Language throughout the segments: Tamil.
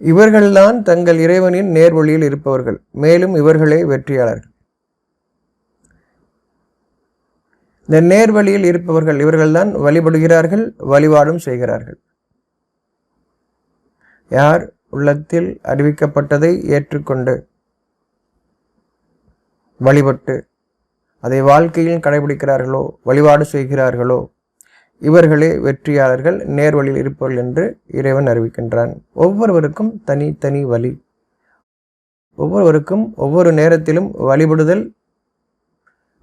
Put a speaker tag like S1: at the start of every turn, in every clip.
S1: இவர்கள்தான் தங்கள் இறைவனின் நேர்வழியில் இருப்பவர்கள். மேலும் இவர்களே வெற்றியாளர்கள். இந்த நேர்வழியில் இருப்பவர்கள் இவர்கள்தான் வழிபடுகிறார்கள் வழிபாடும் செய்கிறார்கள். யார் உள்ளத்தில் அறிவிக்கப்பட்டதை ஏற்றுக்கொண்டு வழிபட்டு அதை வாழ்க்கையில் கடைபிடிக்கிறார்களோ வழிபாடு செய்கிறார்களோ இவர்களே வெற்றியாளர்கள் நேர்வழியில் இருப்பவர்கள் என்று இறைவன் அறிவிக்கின்றான். ஒவ்வொருவருக்கும் தனி தனி வழி. ஒவ்வொருவருக்கும் ஒவ்வொரு நேரத்திலும் வழிபடுதல்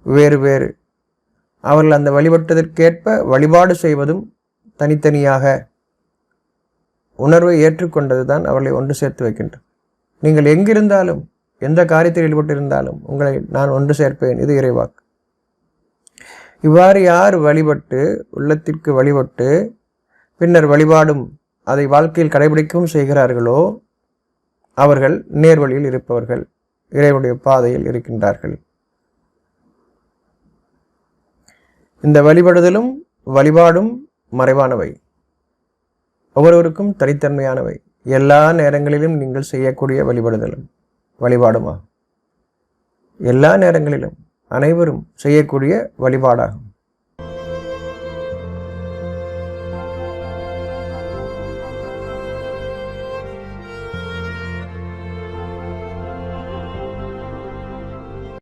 S1: வேறு வேறு. அவர்கள் அந்த வழிபட்டதற்கேற்ப வழிபாடு செய்வதும் தனித்தனியாக. உணர்வை ஏற்றுக்கொண்டது தான் அவர்களை ஒன்று சேர்த்து வைக்கின்றது நீங்கள் எங்கிருந்தாலும் எந்த காரியத்தில் ஈடுபட்டிருந்தாலும் உங்களை நான் ஒன்று சேர்ப்பேன். இது இறைவாக்கு. இவ்வாறு யார் வழிபட்டு உள்ளத்திற்கு வழிபட்டு பின்னர் வழிபாடும் அதை வாழ்க்கையில் கடைபிடிக்கவும் செய்கிறார்களோ அவர்கள் நேர்வழியில் இருப்பவர்கள் இறைவனுடைய பாதையில் இருக்கின்றார்கள். இந்த வழிபடுதலும் வழிபாடும் மறைவானவை. ஒவ்வொருவருக்கும் தனித்தன்மையானவை. எல்லா நேரங்களிலும் நீங்கள் செய்யக்கூடிய வழிபடுதலும் வழிபாடுமா? எல்லா நேரங்களிலும். அனைவரும் செய்யக்கூடிய வழிபாடாகும்.